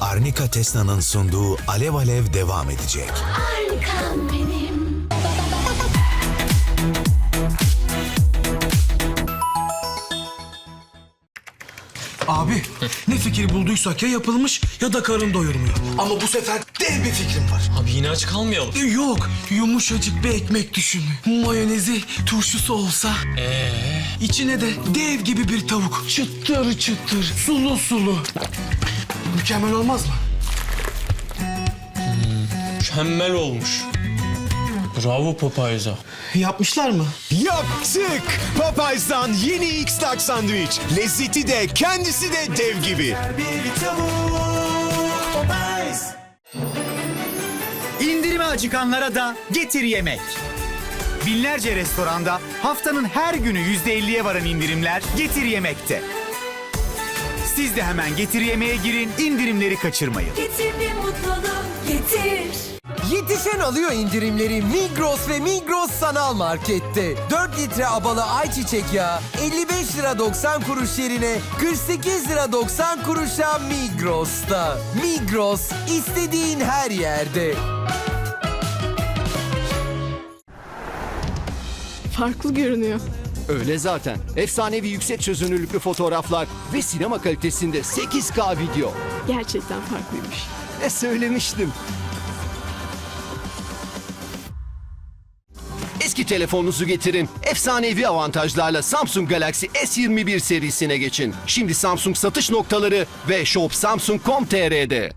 Arnika Tesna'nın sunduğu Alev Alev devam edecek. Benim. Abi ne fikir bulduysak ya yapılmış ya da karın doyurmuyor. Ama bu sefer dev bir fikrim var. Abi yine aç kalmayalım. E, Yok yumuşacık bir ekmek düşün. Mayonezi turşusu olsa. Ee, İçine de dev gibi bir tavuk. Çıtır çıtır sulu sulu. Mükemmel olmaz mı? mükemmel olmuş. Bravo Popeyes'a. Yapmışlar mı? Yaptık! Popeyes'tan yeni X-Lax sandviç. Lezzeti de kendisi de dev gibi. İndirime acıkanlara da getir yemek. Binlerce restoranda haftanın her günü %50'ye varan indirimler Getir Yemek'te. Siz de hemen Getir Yemeğe girin, indirimleri kaçırmayın. Getir bir mutluluk getir. Yetişen alıyor indirimleri Migros ve Migros Sanal Market'te. 4 litre abalı ayçiçek yağı 55 lira 90 kuruş yerine 48 lira 90 kuruşa Migros'ta. Migros istediğin her yerde. Farklı görünüyor. Öyle zaten. Efsanevi yüksek çözünürlüklü fotoğraflar ve sinema kalitesinde 8K video. Gerçekten farklıymış. E söylemiştim. Eski telefonunuzu getirin. Efsanevi avantajlarla Samsung Galaxy S21 serisine geçin. Şimdi Samsung satış noktaları ve shopsamsung.com.tr'de.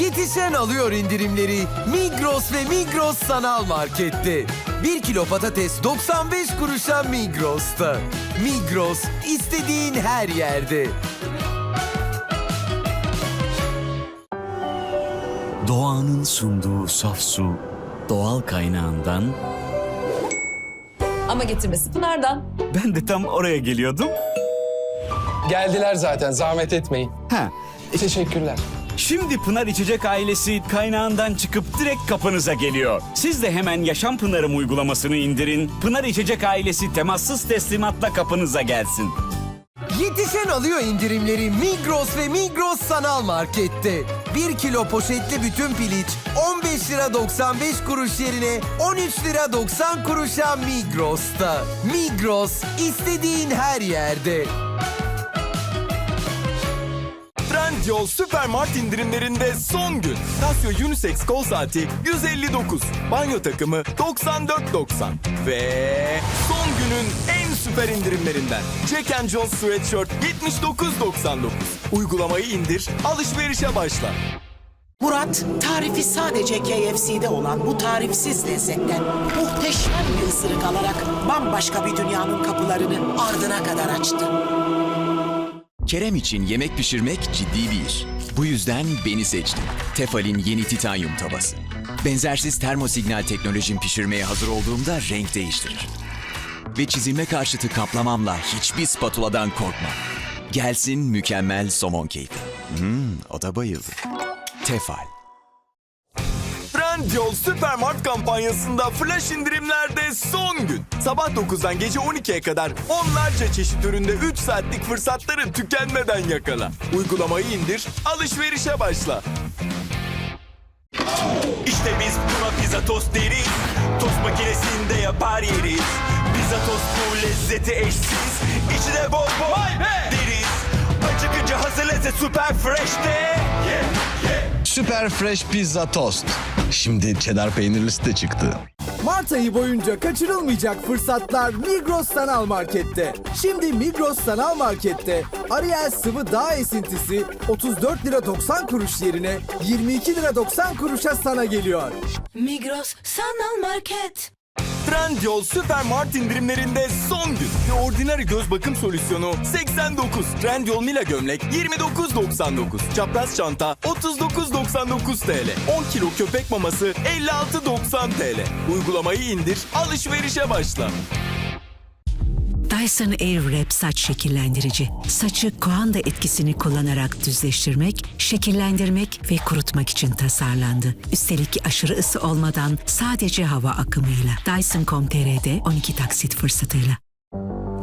Yetişen alıyor indirimleri Migros ve Migros Sanal Market'te. 1 kilo patates 95 kuruşa Migros'ta. Migros istediğin her yerde. Doğanın sunduğu saf su, doğal kaynağından Ama getirmesi Pınar'dan. ben de tam oraya geliyordum. Geldiler zaten zahmet etmeyin. Ha, Teşekkürler. Şimdi Pınar İçecek ailesi kaynağından çıkıp direkt kapınıza geliyor. Siz de hemen Yaşam Pınar'ım uygulamasını indirin. Pınar İçecek ailesi temassız teslimatla kapınıza gelsin. Yetişen alıyor indirimleri Migros ve Migros Sanal Market'te. 1 kilo poşetli bütün piliç 15 lira 95 kuruş yerine 13 lira 90 kuruşa Migros'ta. Migros istediğin her yerde. Trendyol Süpermart indirimlerinde son gün. Casio Unisex kol saati 159. Banyo takımı 94.90. Ve son günün en süper indirimlerinden. Jack and Jones Sweatshirt 79.99. Uygulamayı indir, alışverişe başla. Murat, tarifi sadece KFC'de olan bu tarifsiz lezzetten muhteşem bir ısırık alarak bambaşka bir dünyanın kapılarını ardına kadar açtı. Kerem için yemek pişirmek ciddi bir iş. Bu yüzden beni seçti. Tefal'in yeni titanyum tavası. Benzersiz termosignal teknolojim pişirmeye hazır olduğumda renk değiştirir. Ve çizilme karşıtı kaplamamla hiçbir spatuladan korkma. Gelsin mükemmel somon keyfi. Hmm, o da bayıldı. Tefal. Trendyol Süpermart kampanyasında flash indirimlerde son gün. Sabah 9'dan gece 12'ye kadar onlarca çeşit üründe 3 saatlik fırsatları tükenmeden yakala. Uygulamayı indir, alışverişe başla. İşte biz buna pizza tost deriz Tost makinesinde yapar yeriz Pizza tost bu lezzeti eşsiz İçi de bol bol deriz Acıkınca hazır lezzet süper fresh de Süper Fresh Pizza Toast. Şimdi cheddar peynirlisi de çıktı. Mart ayı boyunca kaçırılmayacak fırsatlar Migros Sanal Market'te. Şimdi Migros Sanal Market'te Ariel sıvı dağ esintisi 34 lira 90 kuruş yerine 22 lira 90 kuruşa sana geliyor. Migros Sanal Market. Trendyol Süpermart indirimlerinde son gün. The Ordinary göz bakım solüsyonu 89. Trendyol Mila gömlek 29.99. Çapraz çanta 39.99 TL. 10 kilo köpek maması 56.90 TL. Uygulamayı indir, alışverişe başla. Dyson Airwrap saç şekillendirici. Saçı Koanda etkisini kullanarak düzleştirmek, şekillendirmek ve kurutmak için tasarlandı. Üstelik aşırı ısı olmadan sadece hava akımıyla. Dyson.com.tr'de 12 taksit fırsatıyla.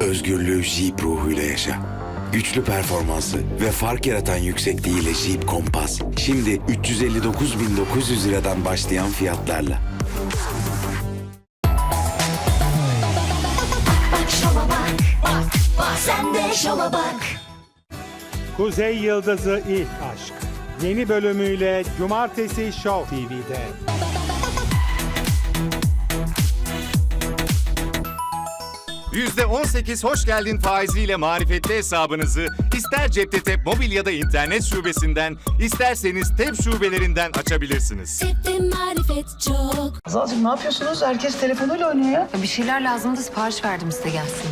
Özgürlüğü Jeep ruhuyla yaşa. Güçlü performansı ve fark yaratan yüksekliğiyle Jeep Compass. Şimdi 359.900 liradan başlayan fiyatlarla. Şova bak. Kuzey Yıldızı İlk Aşk. Yeni bölümüyle Cumartesi Show TV'de. %18 hoş geldin faiziyle marifetli hesabınızı ister cepte tep mobil ya da internet şubesinden isterseniz tep şubelerinden açabilirsiniz. Tepte marifet çok. Azalcığım ne yapıyorsunuz? Herkes telefonuyla oynuyor ya. Bir şeyler lazımdı sipariş verdim size gelsin.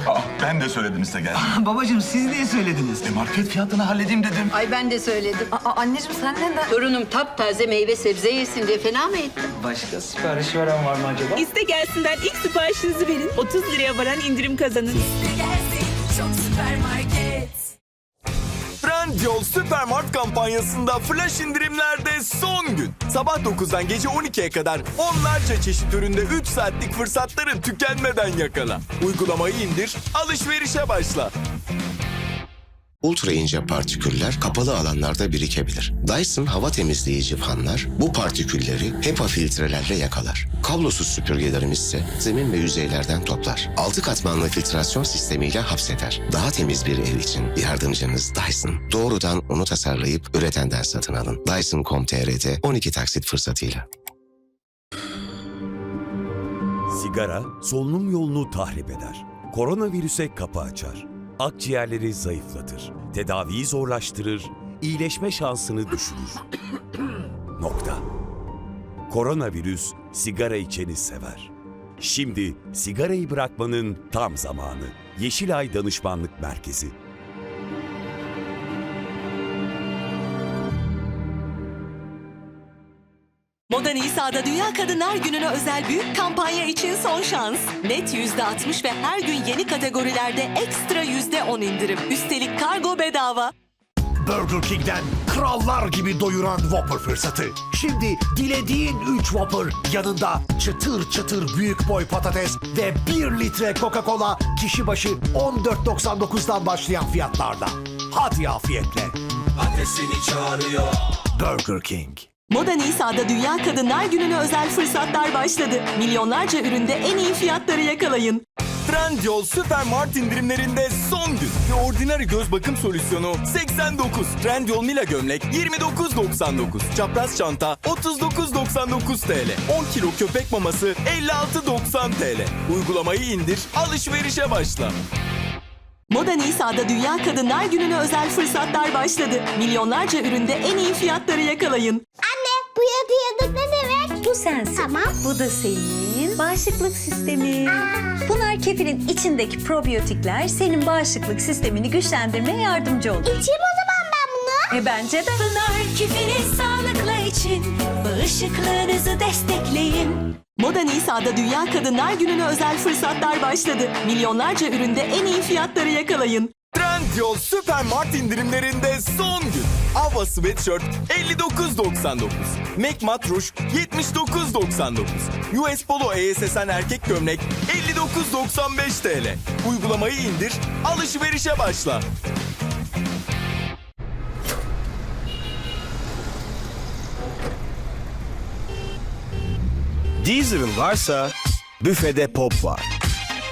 Ben de söyledim size gel. Babacığım siz niye söylediniz? E market fiyatını halledeyim dedim. Ay ben de söyledim. Aa, anneciğim sen neden? Torunum taptaze meyve sebze yesin diye fena mı ettin? Başka sipariş veren var mı acaba? İste gelsinden ilk siparişinizi verin. 30 liraya varan indirim kazanın. Gelsin çok Trendyol Süpermart kampanyasında flash indirimlerde son gün. Sabah 9'dan gece 12'ye kadar onlarca çeşit üründe 3 saatlik fırsatları tükenmeden yakala. Uygulamayı indir, alışverişe başla. Ultra ince partiküller kapalı alanlarda birikebilir. Dyson hava temizleyici fanlar bu partikülleri HEPA filtrelerle yakalar. Kablosuz süpürgelerimiz ise zemin ve yüzeylerden toplar. Altı katmanlı filtrasyon sistemiyle hapseder. Daha temiz bir ev için yardımcınız Dyson. Doğrudan onu tasarlayıp üretenden satın alın. Dyson.com.tr'de 12 taksit fırsatıyla. Sigara solunum yolunu tahrip eder. Koronavirüse kapı açar. Akciğerleri zayıflatır. Tedaviyi zorlaştırır. iyileşme şansını düşürür. Nokta. Koronavirüs sigara içeni sever. Şimdi sigarayı bırakmanın tam zamanı. Yeşilay Danışmanlık Merkezi. Moda Nisa'da Dünya Kadınlar Günü'ne özel büyük kampanya için son şans. Net %60 ve her gün yeni kategorilerde ekstra %10 indirim. Üstelik kargo bedava. Burger King'den krallar gibi doyuran Whopper fırsatı. Şimdi dilediğin 3 Whopper yanında çıtır çıtır büyük boy patates ve 1 litre Coca-Cola kişi başı 14.99'dan başlayan fiyatlarda. Hadi afiyetle. Adresini çağırıyor. Burger King. Moda Nisa'da Dünya Kadınlar Günü'ne özel fırsatlar başladı. Milyonlarca üründe en iyi fiyatları yakalayın. Trendyol Süpermart indirimlerinde son gün. Ve Ordinary göz bakım solüsyonu 89. Trendyol Mila gömlek 29.99. Çapraz çanta 39.99 TL. 10 kilo köpek maması 56.90 TL. Uygulamayı indir, alışverişe başla. Moda Nisa'da Dünya Kadınlar Günü'ne özel fırsatlar başladı. Milyonlarca üründe en iyi fiyatları yakalayın. Bu yadı yadık ne demek? Bu sensin. Tamam. Bu da senin bağışıklık sistemin. Bunlar kefinin içindeki probiyotikler senin bağışıklık sistemini güçlendirmeye yardımcı olur. İçeyim o zaman ben bunu. E bence de. Pınar kefini sağlıklı için. Bağışıklığınızı destekleyin. Moda Nisa'da Dünya Kadınlar Günü'ne özel fırsatlar başladı. Milyonlarca üründe en iyi fiyatları yakalayın. Trendyol Süpermart indirimlerinde son gün. Ava Sweatshirt 59.99. Mac Rouge 79.99. US Polo ESSN erkek gömlek 59.95 TL. Uygulamayı indir, alışverişe başla. Deezer'ın varsa büfede pop var.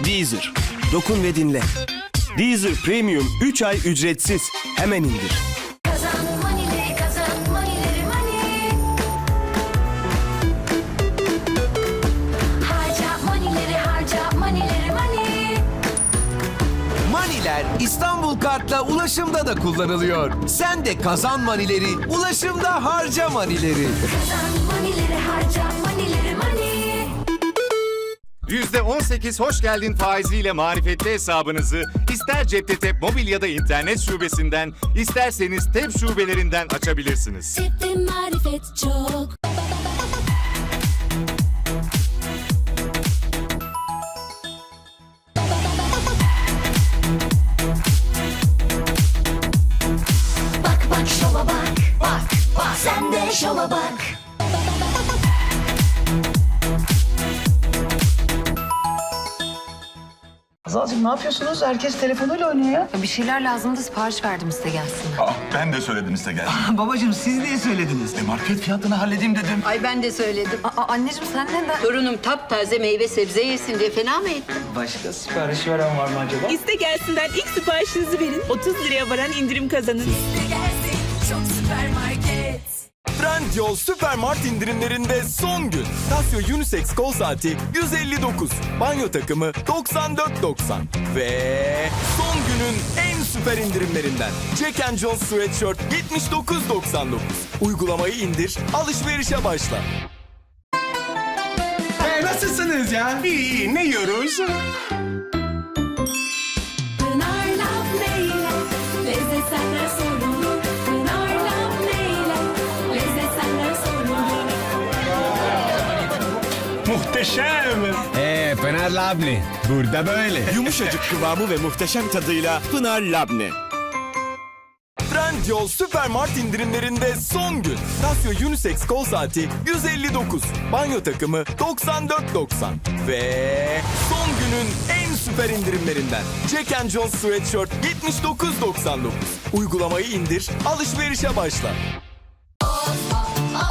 Deezer. Dokun ve dinle. Deezer Premium 3 ay ücretsiz. Hemen indir. İstanbul Kart'la ulaşımda da kullanılıyor. Sen de kazan manileri, ulaşımda harca manileri. Kazan manileri harca manileri mani. %18 hoş geldin faiziyle marifetli hesabınızı ister cepte tep mobil ya da internet şubesinden isterseniz tep şubelerinden açabilirsiniz. Tepte marifet çok. Sen şova bak. Hazal'cığım ne yapıyorsunuz? Herkes telefonuyla oynuyor ya. Bir şeyler lazımdı sipariş verdim size gelsin. Aa, ben de söyledim size gelsin. Babacığım siz niye söylediniz? E, market fiyatını halledeyim dedim. Ay ben de söyledim. Aa, anneciğim sen neden? Torunum taptaze meyve sebze yesin diye fena mı ettin? Başka sipariş veren var mı acaba? İste gelsinden ilk siparişinizi verin. 30 liraya varan indirim kazanın. Çok süpermarket. Trendyol Süpermart indirimlerinde son gün. Casio Unisex kol saati 159. Banyo takımı 94.90. Ve son günün en süper indirimlerinden. Jack and Jones Sweatshirt 79.99. Uygulamayı indir, alışverişe başla. nasılsınız ya? İyi, ne yiyoruz? Muhteşem. Ee, Pınar Labni. Burada böyle. Yumuşacık kıvamı ve muhteşem tadıyla Pınar Labne. Trendyol Süpermart indirimlerinde son gün. Casio Unisex kol saati 159. Banyo takımı 94.90. Ve son günün en süper indirimlerinden. Jack and Jones Sweatshirt 79.99. Uygulamayı indir, alışverişe başla.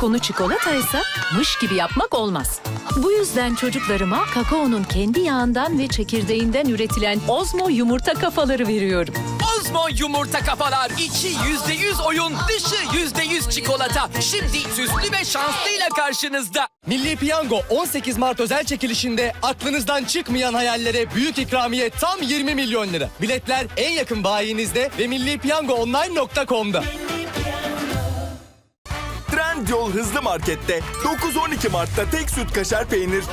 Konu çikolataysa mış gibi yapmak olmaz. Bu yüzden çocuklarıma kakaonun kendi yağından ve çekirdeğinden üretilen Ozmo yumurta kafaları veriyorum. Ozmo yumurta kafalar. içi yüzde yüz oyun, dışı yüzde yüz çikolata. Şimdi süslü ve şanslıyla karşınızda. Milli Piyango 18 Mart özel çekilişinde aklınızdan çıkmayan hayallere büyük ikramiye tam 20 milyon lira. Biletler en yakın bayinizde ve millipiyangoonline.com'da. Trendyol Hızlı Market'te 9-12 Mart'ta tek süt kaşar peynir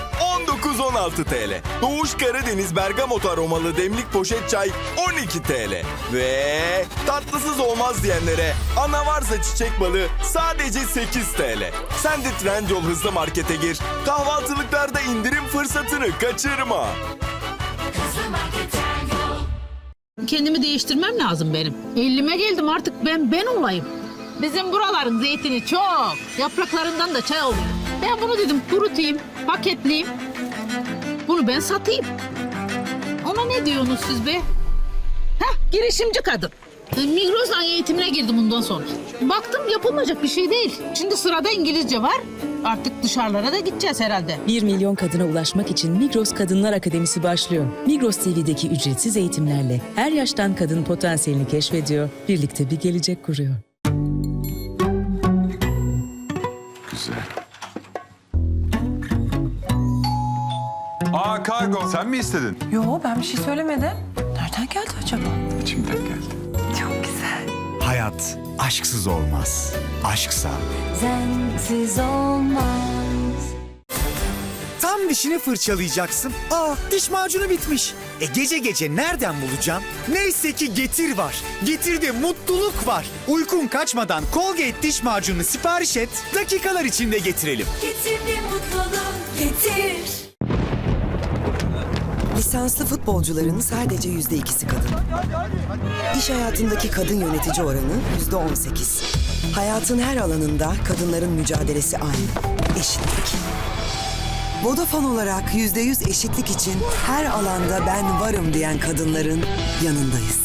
19-16 TL. Doğuş Karadeniz Bergamot aromalı demlik poşet çay 12 TL. Ve tatlısız olmaz diyenlere ana varsa çiçek balı sadece 8 TL. Sen de Trendyol Hızlı Market'e gir. Kahvaltılıklarda indirim fırsatını kaçırma. Kendimi değiştirmem lazım benim. 50'me geldim artık ben ben olayım. Bizim buraların zeytini çok. Yapraklarından da çay oluyor. Ben bunu dedim kurutayım, paketleyeyim. Bunu ben satayım. Ona ne diyorsunuz siz be? Heh, girişimci kadın. E, Migros'tan eğitimine girdim bundan sonra. Baktım yapılmayacak bir şey değil. Şimdi sırada İngilizce var. Artık dışarılara da gideceğiz herhalde. 1 milyon kadına ulaşmak için Migros Kadınlar Akademisi başlıyor. Migros TV'deki ücretsiz eğitimlerle her yaştan kadın potansiyelini keşfediyor, birlikte bir gelecek kuruyor. Güzel. Aa kargo. Sen mi istedin? Yo ben bir şey söylemedim. Nereden geldi acaba? İçimden geldi. Çok güzel. Hayat aşksız olmaz. Aşksa Sensiz olmaz. Tam dişini fırçalayacaksın. Aa diş macunu bitmiş. E gece gece nereden bulacağım? Neyse ki Getir var. Getir'de mutluluk var. Uykun kaçmadan Colgate diş macunu sipariş et. Dakikalar içinde getirelim. Getirdi mutluluk getir. Lisanslı futbolcuların sadece yüzde ikisi kadın. İş hayatındaki kadın yönetici oranı yüzde on sekiz. Hayatın her alanında kadınların mücadelesi aynı. Eşitlik. Vodafone olarak yüzde yüz eşitlik için her alanda ben varım diyen kadınların yanındayız.